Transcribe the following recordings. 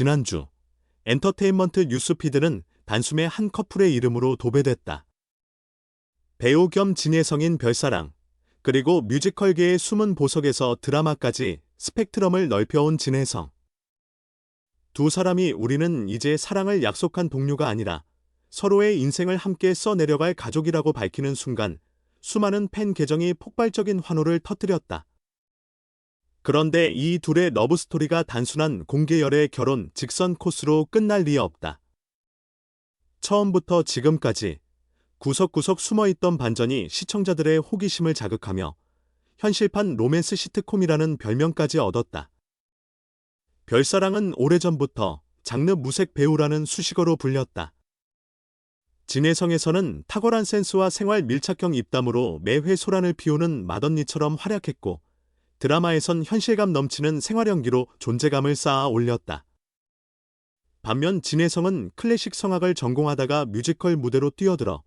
지난주 엔터테인먼트 뉴스피드는 단숨에 한 커플의 이름으로 도배됐다. 배우 겸 진예성인 별사랑, 그리고 뮤지컬계의 숨은 보석에서 드라마까지 스펙트럼을 넓혀온 진혜성. 두 사람이 우리는 이제 사랑을 약속한 동료가 아니라 서로의 인생을 함께 써내려갈 가족이라고 밝히는 순간 수많은 팬 계정이 폭발적인 환호를 터뜨렸다. 그런데 이 둘의 러브스토리가 단순한 공개열애 결혼 직선 코스로 끝날 리 없다. 처음부터 지금까지 구석구석 숨어있던 반전이 시청자들의 호기심을 자극하며 현실판 로맨스 시트콤이라는 별명까지 얻었다. 별사랑은 오래전부터 장르 무색 배우라는 수식어로 불렸다. 진해성에서는 탁월한 센스와 생활 밀착형 입담으로 매회 소란을 피우는 맏언니처럼 활약했고 드라마에선 현실감 넘치는 생활 연기로 존재감을 쌓아 올렸다. 반면 진혜성은 클래식 성악을 전공하다가 뮤지컬 무대로 뛰어들어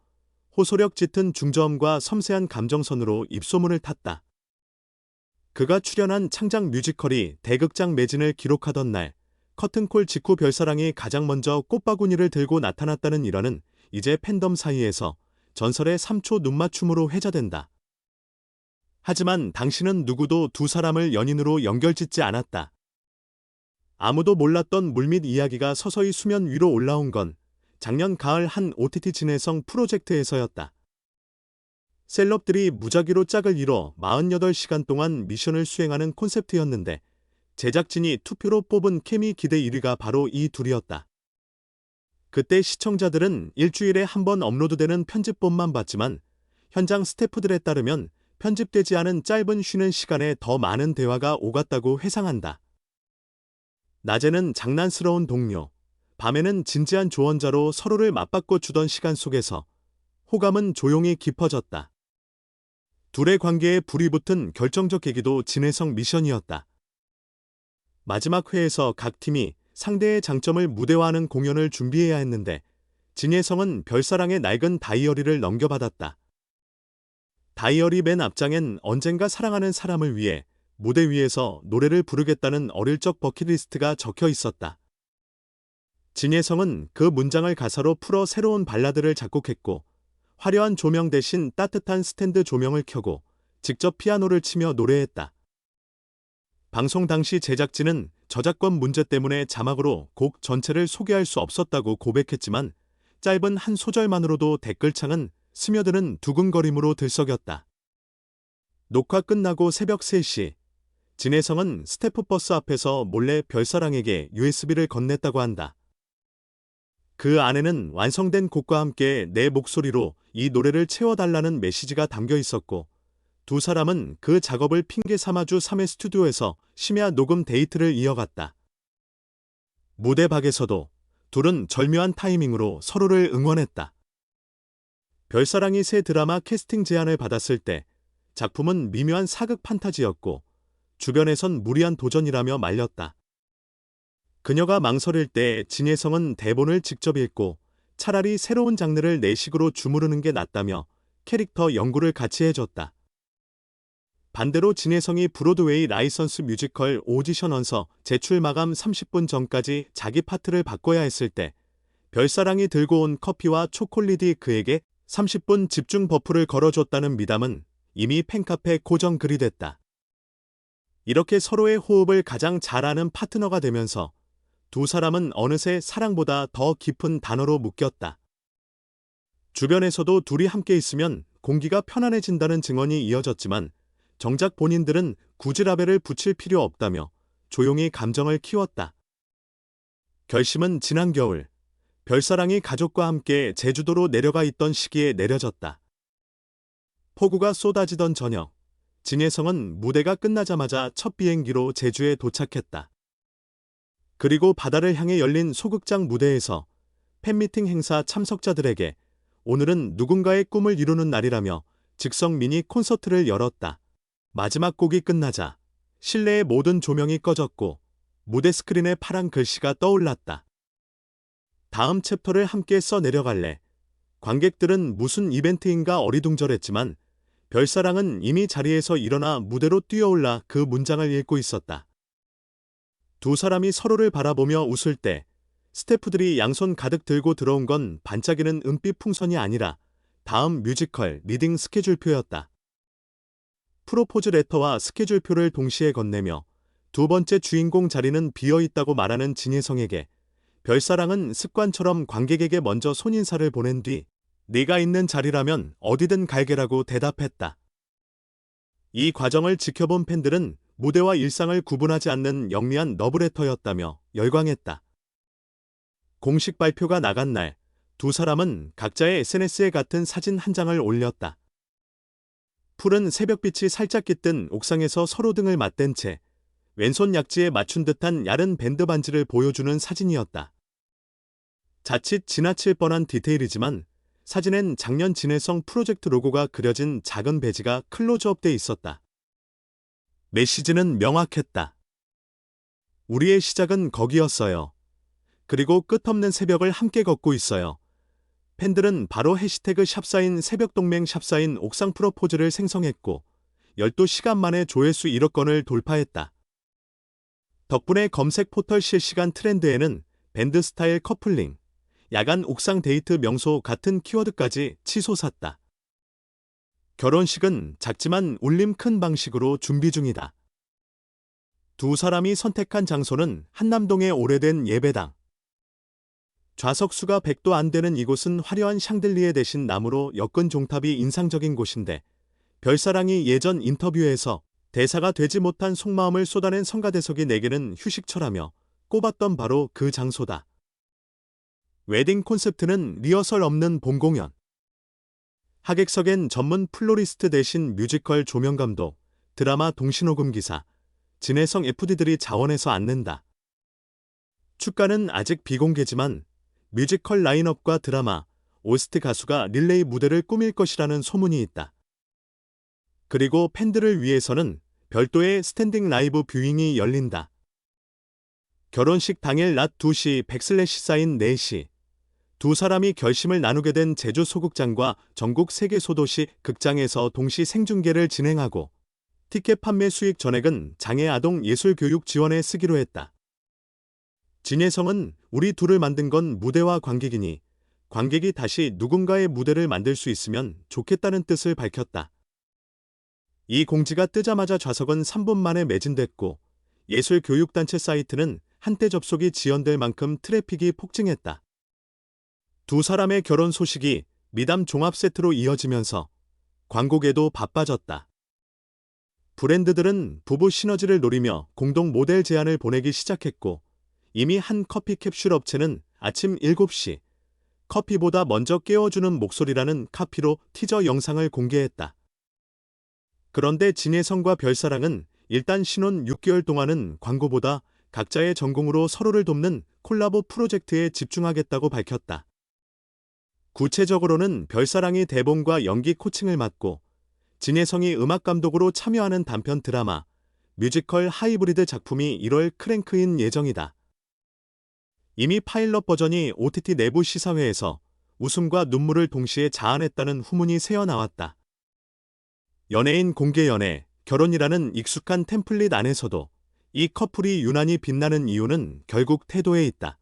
호소력 짙은 중저음과 섬세한 감정선으로 입소문을 탔다. 그가 출연한 창작 뮤지컬이 대극장 매진을 기록하던 날, 커튼콜 직후 별사랑이 가장 먼저 꽃바구니를 들고 나타났다는 일화는 이제 팬덤 사이에서 전설의 3초 눈맞춤으로 회자된다. 하지만 당신은 누구도 두 사람을 연인으로 연결짓지 않았다. 아무도 몰랐던 물밑 이야기가 서서히 수면 위로 올라온 건 작년 가을 한 OTT 진해성 프로젝트에서였다. 셀럽들이 무작위로 짝을 이뤄 48시간 동안 미션을 수행하는 콘셉트였는데 제작진이 투표로 뽑은 케미 기대 1위가 바로 이 둘이었다. 그때 시청자들은 일주일에 한 번 업로드되는 편집본만 봤지만 현장 스태프들에 따르면 편집되지 않은 짧은 쉬는 시간에 더 많은 대화가 오갔다고 회상한다. 낮에는 장난스러운 동료, 밤에는 진지한 조언자로 서로를 맞바꿔 주던 시간 속에서 호감은 조용히 깊어졌다. 둘의 관계에 불이 붙은 결정적 계기도 진해성 미션이었다. 마지막 회에서 각 팀이 상대의 장점을 무대화하는 공연을 준비해야 했는데 진예성은 별사랑의 낡은 다이어리를 넘겨받았다. 다이어리 맨 앞장엔 언젠가 사랑하는 사람을 위해 무대 위에서 노래를 부르겠다는 어릴 적 버킷리스트가 적혀 있었다. 진예성은 그 문장을 가사로 풀어 새로운 발라드를 작곡했고 화려한 조명 대신 따뜻한 스탠드 조명을 켜고 직접 피아노를 치며 노래했다. 방송 당시 제작진은 저작권 문제 때문에 자막으로 곡 전체를 소개할 수 없었다고 고백했지만 짧은 한 소절만으로도 댓글창은 스며드는 두근거림으로 들썩였다. 녹화 끝나고 새벽 3시, 진혜성은 스태프버스 앞에서 몰래 별사랑에게 USB를 건넸다고 한다. 그 안에는 완성된 곡과 함께 내 목소리로 이 노래를 채워달라는 메시지가 담겨 있었고, 두 사람은 그 작업을 핑계 삼아 주 3회 스튜디오에서 심야 녹음 데이트를 이어갔다. 무대 밖에서도 둘은 절묘한 타이밍으로 서로를 응원했다. 별사랑이 새 드라마 캐스팅 제안을 받았을 때 작품은 미묘한 사극 판타지였고 주변에선 무리한 도전이라며 말렸다. 그녀가 망설일 때 진혜성은 대본을 직접 읽고 차라리 새로운 장르를 내 식으로 주무르는 게 낫다며 캐릭터 연구를 같이 해줬다. 반대로 진혜성이 브로드웨이 라이선스 뮤지컬 오디션 원서 제출 마감 30분 전까지 자기 파트를 바꿔야 했을 때 별사랑이 들고 온 커피와 초콜릿이 그에게 30분 집중 버프를 걸어줬다는 미담은 이미 팬카페 고정 글이 됐다. 이렇게 서로의 호흡을 가장 잘 아는 파트너가 되면서 두 사람은 어느새 사랑보다 더 깊은 단어로 묶였다. 주변에서도 둘이 함께 있으면 공기가 편안해진다는 증언이 이어졌지만 정작 본인들은 굳이 라벨을 붙일 필요 없다며 조용히 감정을 키웠다. 결심은 지난 겨울 별사랑이 가족과 함께 제주도로 내려가 있던 시기에 내려졌다. 폭우가 쏟아지던 저녁, 진혜성은 무대가 끝나자마자 첫 비행기로 제주에 도착했다. 그리고 바다를 향해 열린 소극장 무대에서 팬미팅 행사 참석자들에게 오늘은 누군가의 꿈을 이루는 날이라며 즉석 미니 콘서트를 열었다. 마지막 곡이 끝나자 실내의 모든 조명이 꺼졌고 무대 스크린에 파란 글씨가 떠올랐다. 다음 챕터를 함께 써 내려갈래. 관객들은 무슨 이벤트인가 어리둥절했지만 별사랑은 이미 자리에서 일어나 무대로 뛰어올라 그 문장을 읽고 있었다. 두 사람이 서로를 바라보며 웃을 때 스태프들이 양손 가득 들고 들어온 건 반짝이는 은빛 풍선이 아니라 다음 뮤지컬 리딩 스케줄표였다. 프로포즈 레터와 스케줄표를 동시에 건네며 두 번째 주인공 자리는 비어 있다고 말하는 진혜성에게 별사랑은 습관처럼 관객에게 먼저 손인사를 보낸 뒤 네가 있는 자리라면 어디든 갈게라고 대답했다. 이 과정을 지켜본 팬들은 무대와 일상을 구분하지 않는 영리한 러브레터였다며 열광했다. 공식 발표가 나간 날, 두 사람은 각자의 SNS에 같은 사진 한 장을 올렸다. 푸른 새벽빛이 살짝 깃든 옥상에서 서로 등을 맞댄 채 왼손 약지에 맞춘 듯한 야른 밴드 반지를 보여주는 사진이었다. 자칫 지나칠 뻔한 디테일이지만 사진엔 작년 진해성 프로젝트 로고가 그려진 작은 배지가 클로즈업돼 있었다. 메시지는 명확했다. 우리의 시작은 거기였어요. 그리고 끝없는 새벽을 함께 걷고 있어요. 팬들은 바로 해시태그 샵사인 새벽동맹 샵사인 옥상 프로포즈를 생성했고 12시간 만에 조회수 1억 건을 돌파했다. 덕분에 검색 포털 실시간 트렌드에는 밴드 스타일 커플링, 야간 옥상 데이트 명소 같은 키워드까지 치솟았다. 결혼식은 작지만 울림 큰 방식으로 준비 중이다. 두 사람이 선택한 장소는 한남동의 오래된 예배당. 좌석수가 100도 안 되는 이곳은 화려한 샹들리에 대신 나무로 엮은 종탑이 인상적인 곳인데 별사랑이 예전 인터뷰에서 대사가 되지 못한 속마음을 쏟아낸 성가대석이 내게는 휴식처라며 꼽았던 바로 그 장소다. 웨딩 콘셉트는 리허설 없는 본 공연. 하객석엔 전문 플로리스트 대신 뮤지컬 조명감독, 드라마 동신호금 기사, 진해성 FD들이 자원해서 앉는다. 축가는 아직 비공개지만 뮤지컬 라인업과 드라마, 오스트 가수가 릴레이 무대를 꾸밀 것이라는 소문이 있다. 그리고 팬들을 위해서는 별도의 스탠딩 라이브 뷰잉이 열린다. 결혼식 당일 낮 2시 백슬래시 사인 4시. 두 사람이 결심을 나누게 된 제주 소극장과 전국 세계 소도시 극장에서 동시 생중계를 진행하고 티켓 판매 수익 전액은 장애 아동 예술 교육 지원에 쓰기로 했다. 진혜성은 우리 둘을 만든 건 무대와 관객이니 관객이 다시 누군가의 무대를 만들 수 있으면 좋겠다는 뜻을 밝혔다. 이 공지가 뜨자마자 좌석은 3분 만에 매진됐고 예술교육단체 사이트는 한때 접속이 지연될 만큼 트래픽이 폭증했다. 두 사람의 결혼 소식이 미담 종합 세트로 이어지면서 광고계도 바빠졌다. 브랜드들은 부부 시너지를 노리며 공동 모델 제안을 보내기 시작했고 이미 한 커피 캡슐 업체는 아침 7시 커피보다 먼저 깨워주는 목소리라는 카피로 티저 영상을 공개했다. 그런데 진혜성과 별사랑은 일단 신혼 6개월 동안은 광고보다 각자의 전공으로 서로를 돕는 콜라보 프로젝트에 집중하겠다고 밝혔다. 구체적으로는 별사랑이 대본과 연기 코칭을 맡고 진혜성이 음악 감독으로 참여하는 단편 드라마 뮤지컬 하이브리드 작품이 1월 크랭크인 예정이다. 이미 파일럿 버전이 OTT 내부 시사회에서 웃음과 눈물을 동시에 자아냈다는 후문이 새어나왔다. 연예인 공개 연애, 결혼이라는 익숙한 템플릿 안에서도 이 커플이 유난히 빛나는 이유는 결국 태도에 있다.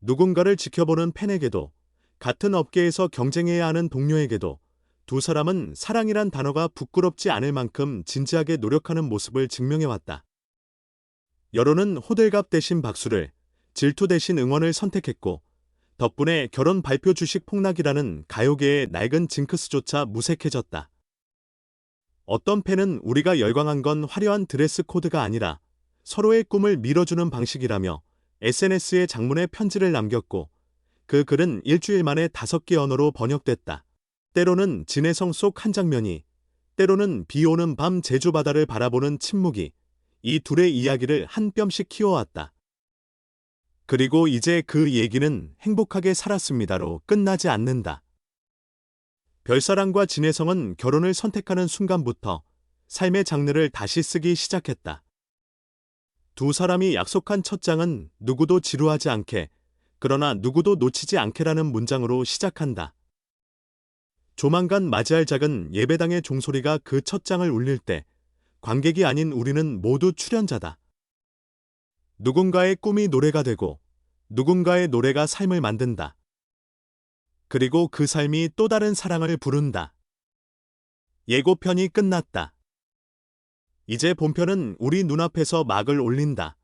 누군가를 지켜보는 팬에게도 같은 업계에서 경쟁해야 하는 동료에게도 두 사람은 사랑이란 단어가 부끄럽지 않을 만큼 진지하게 노력하는 모습을 증명해왔다. 여론은 호들갑 대신 박수를, 질투 대신 응원을 선택했고 덕분에 결혼 발표 주식 폭락이라는 가요계의 낡은 징크스조차 무색해졌다. 어떤 팬은 우리가 열광한 건 화려한 드레스 코드가 아니라 서로의 꿈을 밀어주는 방식이라며 SNS에 장문의 편지를 남겼고 그 글은 일주일 만에 다섯 개 언어로 번역됐다. 때로는 진해성 속 한 장면이, 때로는 비 오는 밤 제주 바다를 바라보는 침묵이 이 둘의 이야기를 한 뼘씩 키워왔다. 그리고 이제 그 얘기는 행복하게 살았습니다로 끝나지 않는다. 별사랑과 진혜성은 결혼을 선택하는 순간부터 삶의 장르를 다시 쓰기 시작했다. 두 사람이 약속한 첫 장은 누구도 지루하지 않게, 그러나 누구도 놓치지 않게라는 문장으로 시작한다. 조만간 맞이할 작은 예배당의 종소리가 그 첫 장을 울릴 때 관객이 아닌 우리는 모두 출연자다. 누군가의 꿈이 노래가 되고 누군가의 노래가 삶을 만든다. 그리고 그 삶이 또 다른 사랑을 부른다. 예고편이 끝났다. 이제 본편은 우리 눈앞에서 막을 올린다.